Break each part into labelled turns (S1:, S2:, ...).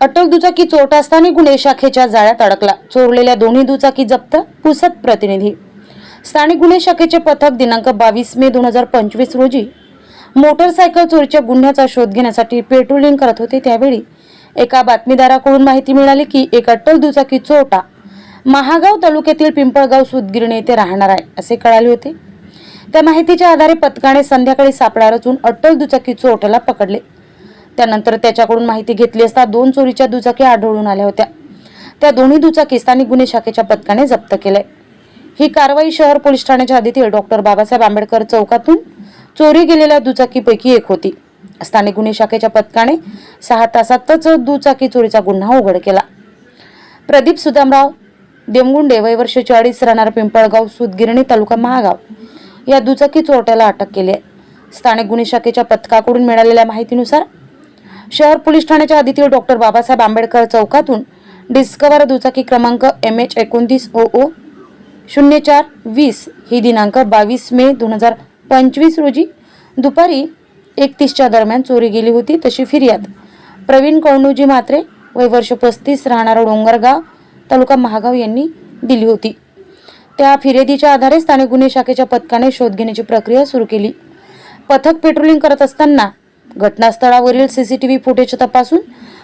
S1: अटक दुचाकी चोरट असताना गुन्हे शाखेच्या जाळ्यात अडकला. चोरलेल्या दोन्ही दुचाकी जप्त पुसत प्रतिनिधी. स्थानिक गुन्हे शाखेचे पथक दिनांक बावीस मे दोन हजार पंचवीस रोजी मोटरसायकल चोरीच्या गुन्ह्याचा शोध घेण्यासाठी पेट्रोलिंग करत होते. त्यावेळी एका बातमीदाराकडून माहिती मिळाली की एक अटल दुचाकी चोरटा महागाव तालुक्यातील पिंपळगाव सुदगिरणे येथे राहणार आहे असे कळाले होते. त्या माहितीच्या आधारे पथकाने संध्याकाळी सापळा रचून अटल दुचाकी चोरट्याला पकडले. त्यानंतर त्याच्याकडून माहिती घेतली असता दोन चोरीच्या दुचाकी आढळून आल्या होत्या. त्या दोन्ही दुचाकी स्थानिक गुन्हे शाखेच्या पथकाने जप्त केल्या ही कारवाई शहर पोलीस ठाण्याच्या हद्दीतील डॉक्टर बाबासाहेब आंबेडकर चौकातून चोरी गेलेल्या दुचाकीपैकी एक होती. स्थानिक गुन्हे शाखेच्या पथकाने सहा तासातच दुचाकी चोरीचा गुन्हा उघड केला. प्रदीप सुदामराव देमगुंडे वय वर्ष चाळीस राहणार पिंपळगाव सुदगिरणी तालुका महागाव. या दुचाकी चोरट्याला अटक केली आहे. स्थानिक गुन्हे शाखेच्या पथकाकडून मिळालेल्या माहितीनुसार शहर पोलीस ठाण्याच्या हद्दीतील डॉक्टर बाबासाहेब आंबेडकर चौकातून डिस्कवर दुचाकी क्रमांक एम एच एकोणतीस ओ ओ शून्य चार वीस ही दिनांक बावीस मे दोन हजार पंचवीस रोजी दुपारी एकतीसच्या दरम्यान चोरी गेली होती तशी फिर्याद प्रवीण कौणूजी मात्रे वय वर्ष पस्तीस राहणारा डोंगरगाव तालुका महागाव यांनी दिली होती. त्या फिर्यादीच्या आधारे स्थानिक गुन्हे शाखेच्या पथकाने शोध घेण्याची प्रक्रिया सुरू केली. पथक पेट्रोलिंग करत असताना घटनास्थळावरील सीसीटीव्ही फुटेज तपासून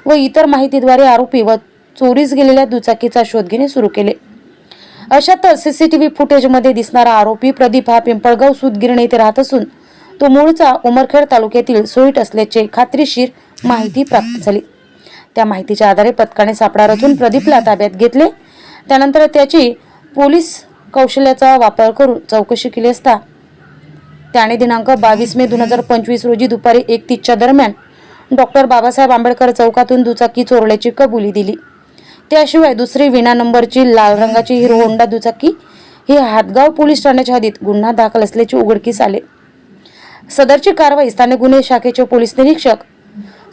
S1: व इतर माहितीद्वारे आरोपी व चोरीस गेलेल्या दुचाकीचा शोध घेणे सुरू केले. अशातच सीसीटीव्ही फुटेजमध्ये दिसणारा आरोपी प्रदीप हा पिंपळगाव सुदगिरणे येथे राहत असून तो मूळचा उमरखेड तालुक्यातील सोईट असल्याचे खात्रीशीर माहिती प्राप्त झाली. त्या माहितीच्या आधारे पथकाने सापळा रचून प्रदीपला ताब्यात घेतले. त्यानंतर त्याची पोलीस कौशल्याचा वापर करून चौकशी केली असता त्याने दिनांक बावीस मे दोन हजार पंचवीस रोजी दुपारी एक तीसच्या दरम्यान डॉक्टर बाबासाहेब आंबेडकर चौकातून दुचाकी चोरल्याची कबुली दिली. त्याशिवाय दुसरी विना नंबरची लाल रंगाची हिरो होंडा दुचाकी ही हातगाव पोलीस ठाण्याच्या हद्दीत गुन्हा दाखल असल्याचे उघडकीस आले. सदरची कारवाई स्थानिक गुन्हे शाखेचे पोलीस निरीक्षक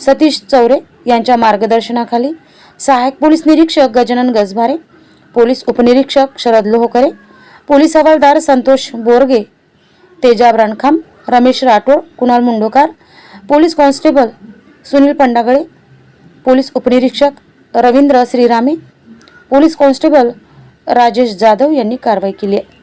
S1: सतीश चौरे यांच्या मार्गदर्शनाखाली सहाय्यक पोलीस निरीक्षक गजानन गजभारे पोलीस उपनिरीक्षक शरद लोहकरे पोलीस हवालदार Santosh Borge Tejab Rankham Ramesh Rathod Kunal Mundokar police constable Sunil Pandagale police उपनिरीक्षक रवींद्र श्रीरामे पोलीस कॉन्स्टेबल राजेश जाधव यांनी कारवाई केली आहे.